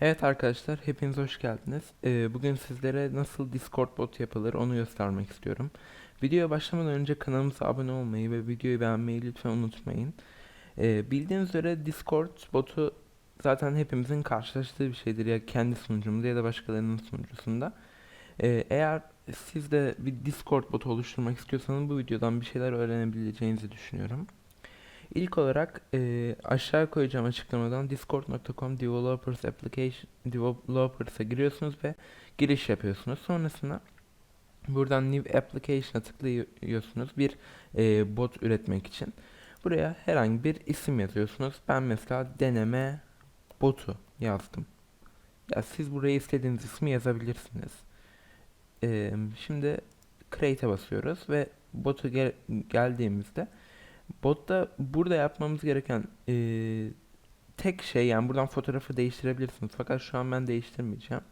Evet arkadaşlar, hepiniz hoş geldiniz. Ee, bugün sizlere nasıl Discord bot yapılır onu göstermek istiyorum. Videoya başlamadan önce kanalımıza abone olmayı ve videoyu beğenmeyi lütfen unutmayın. Ee, bildiğiniz üzere Discord botu zaten hepimizin karşılaştığı bir şeydir ya kendi sunucumuzda ya da başkalarının sunucusunda. Ee, eğer siz de bir Discord botu oluşturmak istiyorsanız bu videodan bir şeyler öğrenebileceğinizi düşünüyorum. İlk olarak e, aşağı koyacağım açıklamadan discord.com developers application developers'a giriyorsunuz ve giriş yapıyorsunuz. Sonrasında buradan new application'a tıklıyorsunuz bir e, bot üretmek için. Buraya herhangi bir isim yazıyorsunuz. Ben mesela deneme botu yazdım. Ya siz buraya istediğiniz ismi yazabilirsiniz. E, şimdi create'e basıyoruz ve botu gel geldiğimizde Botta burada yapmamız gereken eee, tek şey yani buradan fotoğrafı değiştirebilirsiniz. Fakat şu an ben değiştirmeyeceğim.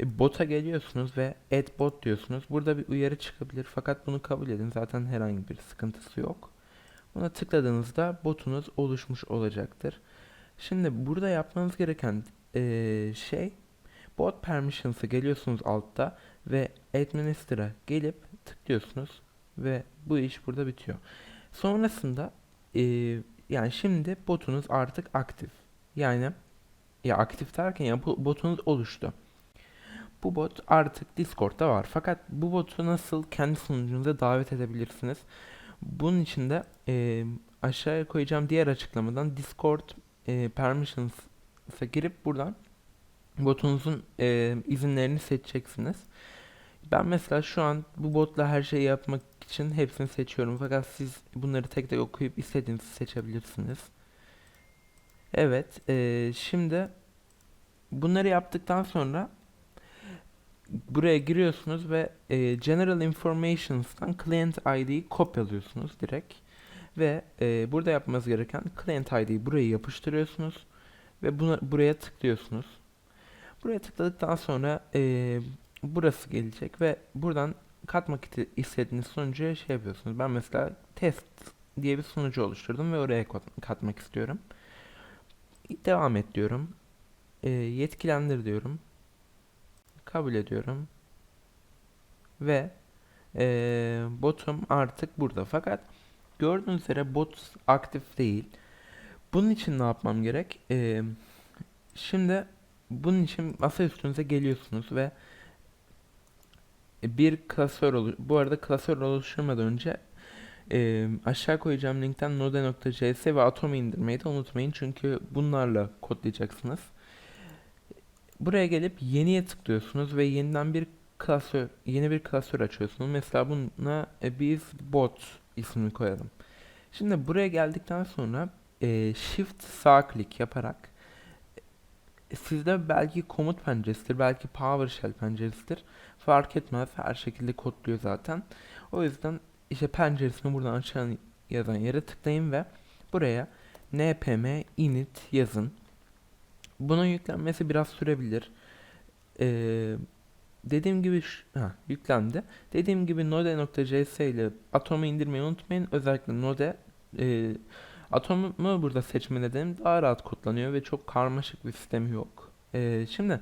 E, bota geliyorsunuz ve add bot diyorsunuz. Burada bir uyarı çıkabilir fakat bunu kabul edin. Zaten herhangi bir sıkıntısı yok. Buna tıkladığınızda botunuz oluşmuş olacaktır. Şimdi burada yapmanız gereken eee, şey bot permissions'a geliyorsunuz altta ve administer'a gelip tıklıyorsunuz ve bu iş burada bitiyor. Sonrasında e, yani şimdi botunuz artık aktif. Yani ya aktif derken ya bu botunuz oluştu. Bu bot artık Discord'da var. Fakat bu botu nasıl kendi sunucunuza davet edebilirsiniz? Bunun için de e, aşağıya koyacağım diğer açıklamadan Discord e, Permissions'a girip buradan botunuzun e, izinlerini seçeceksiniz. Ben mesela şu an bu botla her şeyi yapmak için hepsini seçiyorum. Fakat siz bunları tek tek okuyup istediğinizi seçebilirsiniz. Evet, eee, şimdi bunları yaptıktan sonra buraya giriyorsunuz ve eee, General Informations'tan Client ID'yi kopyalıyorsunuz direkt. Ve eee, burada yapmanız gereken Client ID'yi buraya yapıştırıyorsunuz ve buna, buraya tıklıyorsunuz. Buraya tıkladıktan sonra eee, burası gelecek ve buradan katmak istediğiniz sunucuya şey yapıyorsunuz. Ben mesela test diye bir sunucu oluşturdum ve oraya kat- katmak istiyorum. Devam et diyorum. Eee, yetkilendir diyorum. Kabul ediyorum. Ve eee, botum artık burada. Fakat gördüğünüz üzere bot aktif değil. Bunun için ne yapmam gerek? Eee, şimdi bunun için masa üstünüze geliyorsunuz ve bir klasör olu bu arada klasör oluşturmadan önce e, aşağı koyacağım linkten node.js ve atom indirmeyi de unutmayın çünkü bunlarla kodlayacaksınız. Buraya gelip yeniye tıklıyorsunuz ve yeniden bir klasör yeni bir klasör açıyorsunuz. Mesela buna e, biz bot ismini koyalım. Şimdi buraya geldikten sonra e, shift sağ klik yaparak sizde belki komut penceresidir, belki PowerShell penceresidir. Fark etmez. Her şekilde kodluyor zaten. O yüzden işte penceresini buradan açan yazan yere tıklayın ve buraya npm init yazın. Bunun yüklenmesi biraz sürebilir. Ee, dediğim gibi ha, yüklendi. Dediğim gibi node.js ile atomu indirmeyi unutmayın. Özellikle node e, atomu burada seçme nedenim daha rahat kodlanıyor ve çok karmaşık bir sistemi yok. Ee, şimdi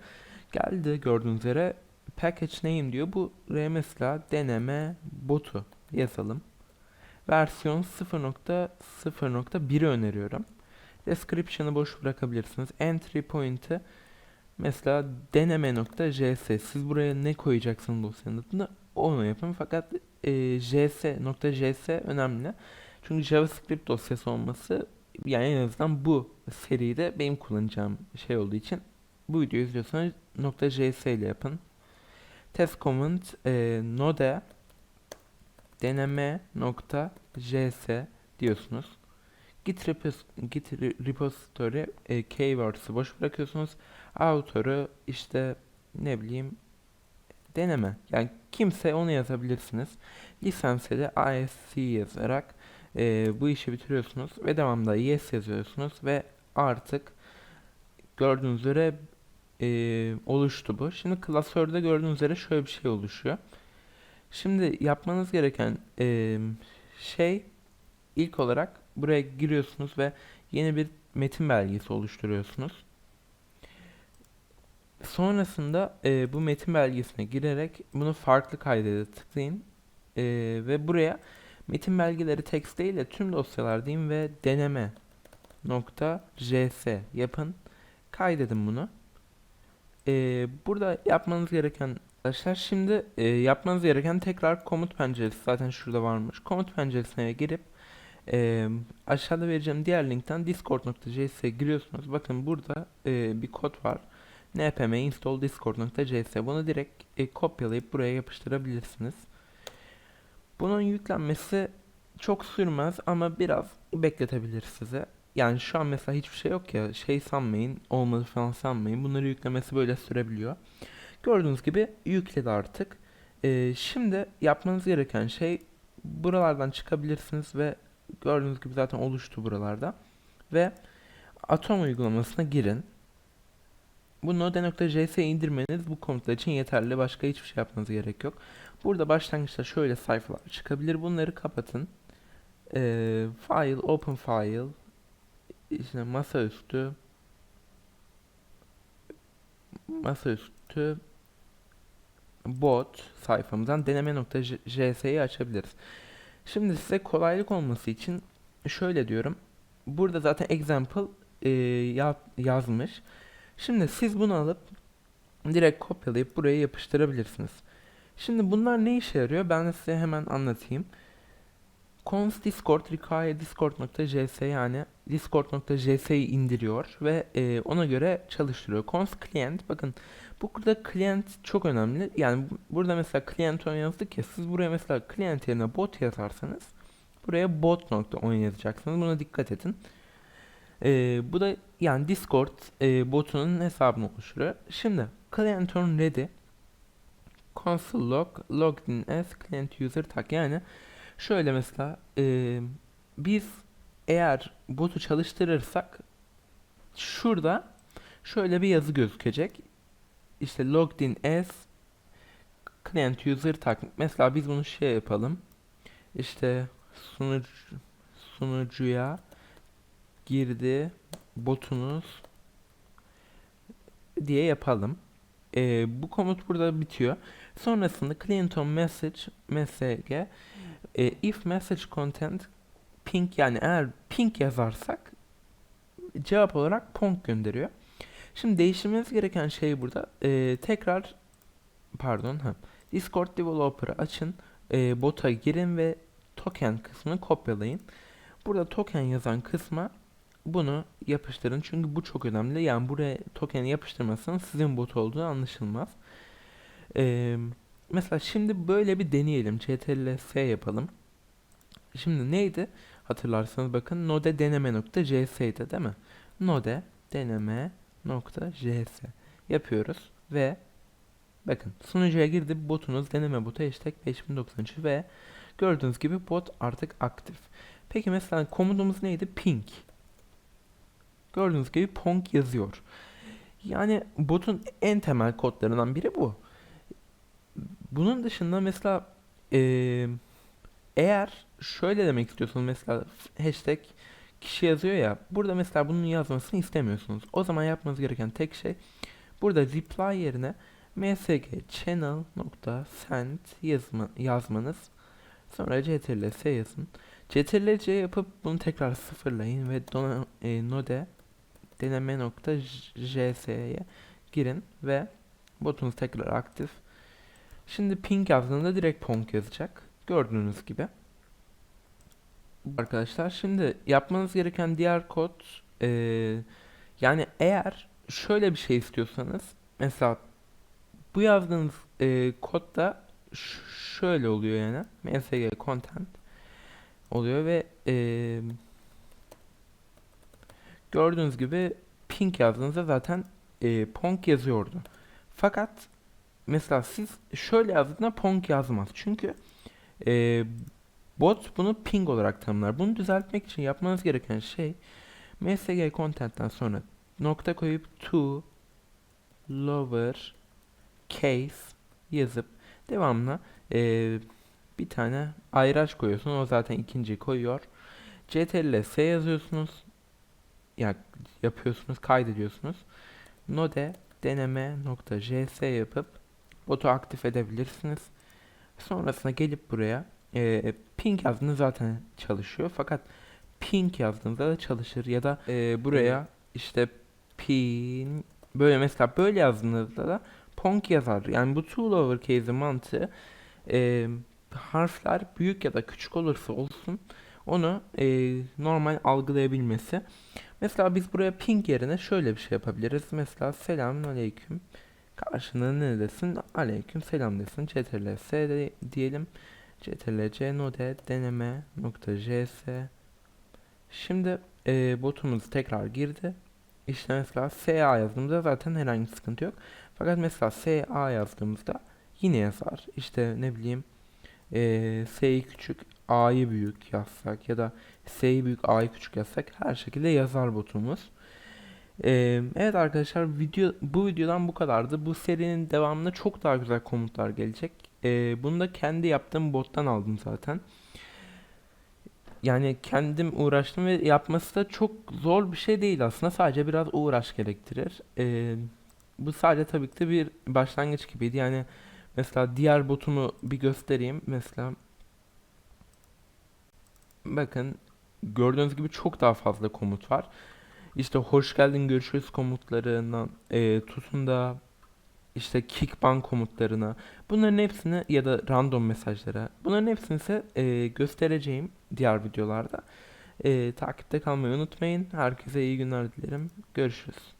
geldi gördüğünüz üzere package name diyor. Bu mesela deneme botu yazalım. Versiyon 0.0.1'i öneriyorum. Description'ı boş bırakabilirsiniz. Entry point'i mesela deneme.js. Siz buraya ne koyacaksınız dosyanın adını onu yapın. Fakat e, js.js önemli. Çünkü JavaScript dosyası olması yani en azından bu seride benim kullanacağım şey olduğu için bu videoyu izliyorsanız .js ile yapın. Test comment e, node deneme nokta js diyorsunuz. Git, repos, git re- repository e, keywords'ı boş bırakıyorsunuz. Author'ı işte ne bileyim deneme. Yani kimse onu yazabilirsiniz. Lisansı da ASC yazarak e, bu işi bitiriyorsunuz ve devamında yes yazıyorsunuz ve artık gördüğünüz üzere e, oluştu bu. Şimdi klasörde gördüğünüz üzere şöyle bir şey oluşuyor. Şimdi yapmanız gereken e, şey ilk olarak buraya giriyorsunuz ve yeni bir metin belgesi oluşturuyorsunuz. sonrasında e, bu metin belgesine girerek bunu farklı kaydede tıklayın. E, ve buraya metin belgeleri text değil de tüm dosyalar diyeyim ve deneme nokta js yapın. Kaydedin bunu. E, burada yapmanız gereken arkadaşlar şimdi e, yapmanız gereken tekrar komut penceresi zaten şurada varmış. Komut penceresine girip e, aşağıda vereceğim diğer linkten discord.js'e giriyorsunuz. Bakın burada e, bir kod var. npm install discord.js bunu direkt e, kopyalayıp buraya yapıştırabilirsiniz. Bunun yüklenmesi çok sürmez ama biraz bekletebilir size. Yani şu an mesela hiçbir şey yok ya şey sanmayın olmadı falan sanmayın bunları yüklemesi böyle sürebiliyor. Gördüğünüz gibi yükledi artık. Ee, şimdi yapmanız gereken şey buralardan çıkabilirsiniz ve gördüğünüz gibi zaten oluştu buralarda. Ve Atom uygulamasına girin. Bu node.js indirmeniz bu komutlar için yeterli. Başka hiçbir şey yapmanız gerek yok. Burada başlangıçta şöyle sayfalar çıkabilir. Bunları kapatın. Ee, file, open file, işte masaüstü, masaüstü bot sayfamızdan deneme.js'yi açabiliriz. Şimdi size kolaylık olması için şöyle diyorum. Burada zaten example e, ya- yazmış. Şimdi siz bunu alıp direkt kopyalayıp buraya yapıştırabilirsiniz. Şimdi bunlar ne işe yarıyor? Ben size hemen anlatayım. Const discord require discord.js yani discord.js'yi indiriyor ve e, ona göre çalıştırıyor. Const client bakın bu burada client çok önemli. Yani bu- burada mesela client on yazdık ya siz buraya mesela client yerine bot yazarsanız buraya bot.on yazacaksınız. Buna dikkat edin. E, bu da yani Discord e, botunun hesabını oluşturuyor. Şimdi client on ready console log logged in as client user tag yani şöyle mesela e, biz eğer botu çalıştırırsak şurada şöyle bir yazı gözükecek. İşte logged in as client user tag. Mesela biz bunu şey yapalım. İşte sunucu, sunucuya girdi botunuz diye yapalım. Ee, bu komut burada bitiyor. Sonrasında client message msg e, if message content ping yani eğer ping yazarsak cevap olarak pong gönderiyor. Şimdi değiştirmeniz gereken şey burada e, tekrar pardon ha, Discord Developer'ı açın e, bota girin ve token kısmını kopyalayın. Burada token yazan kısma bunu yapıştırın çünkü bu çok önemli. Yani buraya token yapıştırmazsanız sizin bot olduğu anlaşılmaz. Ee, mesela şimdi böyle bir deneyelim. ctrl-s yapalım. Şimdi neydi? Hatırlarsanız bakın node deneme nokta js'ydi değil mi? Node deneme nokta js yapıyoruz ve bakın sunucuya girdi botunuz deneme botu hashtag 5093 ve gördüğünüz gibi bot artık aktif. Peki mesela komutumuz neydi? Ping. Gördüğünüz gibi Pong yazıyor. Yani botun en temel kodlarından biri bu. Bunun dışında mesela eğer şöyle demek istiyorsunuz mesela hashtag kişi yazıyor ya burada mesela bunun yazmasını istemiyorsunuz. O zaman yapmanız gereken tek şey burada reply yerine msg channel nokta send yazma, yazmanız sonra ctrl-s yazın. ctrl-c yapıp bunu tekrar sıfırlayın ve dona, e, node deneme nokta js'ye girin ve botunuz tekrar aktif. Şimdi ping yazdığında direkt pong yazacak. Gördüğünüz gibi. Arkadaşlar şimdi yapmanız gereken diğer kod eee, yani eğer şöyle bir şey istiyorsanız mesela bu yazdığınız eee kodda ş- şöyle oluyor yani msg content oluyor ve eee, gördüğünüz gibi ping yazdığınızda zaten eee pong yazıyordu. Fakat mesela siz şöyle yazdığında pong yazmaz. Çünkü eee, bot bunu ping olarak tanımlar. Bunu düzeltmek için yapmanız gereken şey msg content'ten sonra nokta koyup to lower case yazıp devamına eee, bir tane ayraç koyuyorsun. O zaten ikinciyi koyuyor. ctrl s yazıyorsunuz. Ya yapıyorsunuz, kaydediyorsunuz. Node deneme.js yapıp botu aktif edebilirsiniz. Sonrasında gelip buraya e, ping yazdığınız zaten çalışıyor fakat ping yazdığınızda da çalışır ya da e, buraya işte ping böyle mesela böyle yazdığınızda da pong yazar. Yani bu two lowercase'in mantığı e, harfler büyük ya da küçük olursa olsun onu e, normal algılayabilmesi. Mesela biz buraya ping yerine şöyle bir şey yapabiliriz. Mesela selamun aleyküm. Karşına ne desin? Aleyküm selam desin. ctrl-s de diyelim. ctrl-c node deneme nokta js. Şimdi e, botumuz tekrar girdi. İşte mesela SA yazdığımızda zaten herhangi bir sıkıntı yok. Fakat mesela SA yazdığımızda yine yazar. İşte ne bileyim e, S'yi küçük A'yı büyük yazsak ya da S'yi büyük A'yı küçük yazsak her şekilde yazar botumuz. E, evet arkadaşlar video bu videodan bu kadardı. Bu serinin devamında çok daha güzel komutlar gelecek. E, bunu da kendi yaptığım bottan aldım zaten. Yani kendim uğraştım ve yapması da çok zor bir şey değil aslında. Sadece biraz uğraş gerektirir. E, bu sadece tabii ki de bir başlangıç gibiydi. Yani mesela diğer botumu bir göstereyim. Mesela bakın gördüğünüz gibi çok daha fazla komut var. İşte hoş geldin görüşürüz komutlarından e, tutun da işte kickban komutlarına bunların hepsini ya da random mesajlara bunların hepsini ise e, göstereceğim diğer videolarda. E, takipte kalmayı unutmayın. Herkese iyi günler dilerim. Görüşürüz.